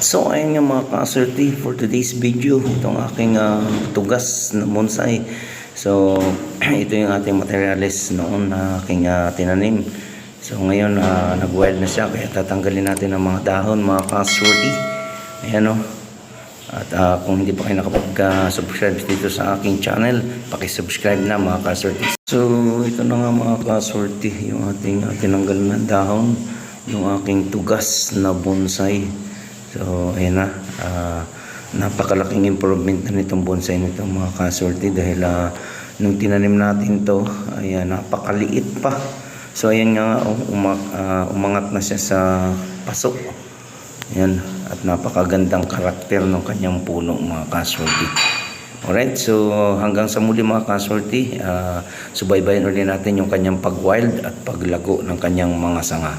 So ayun nga mga ka-asserty for today's video itong aking uh, tugas na bonsai. So ito yung ating materialis noon na aking uh, tinanim. So ngayon uh, nag-wild na siya kaya tatanggalin natin ang mga dahon mga ka-asserty Ayan o oh. At ah, kung hindi pa kayo nakapag-subscribe dito sa aking channel, pakisubscribe na mga ka-asserty. So ito na nga mga ka-asserty yung ating uh, tinanggal na dahon yung aking tugas na bonsai. So, ayan na. ah, napakalaking improvement na nitong bonsai nito mga kasorte dahil ah, nung tinanim natin to, ayan, napakaliit pa. So, ayan nga, uma- ah, umangat na siya sa pasok. Ayan, at napakagandang karakter ng kanyang puno mga kasorte. Alright, so hanggang sa muli mga kasorte, ah, subaybayan ulit natin yung kanyang pag-wild at paglago ng kanyang mga sanga.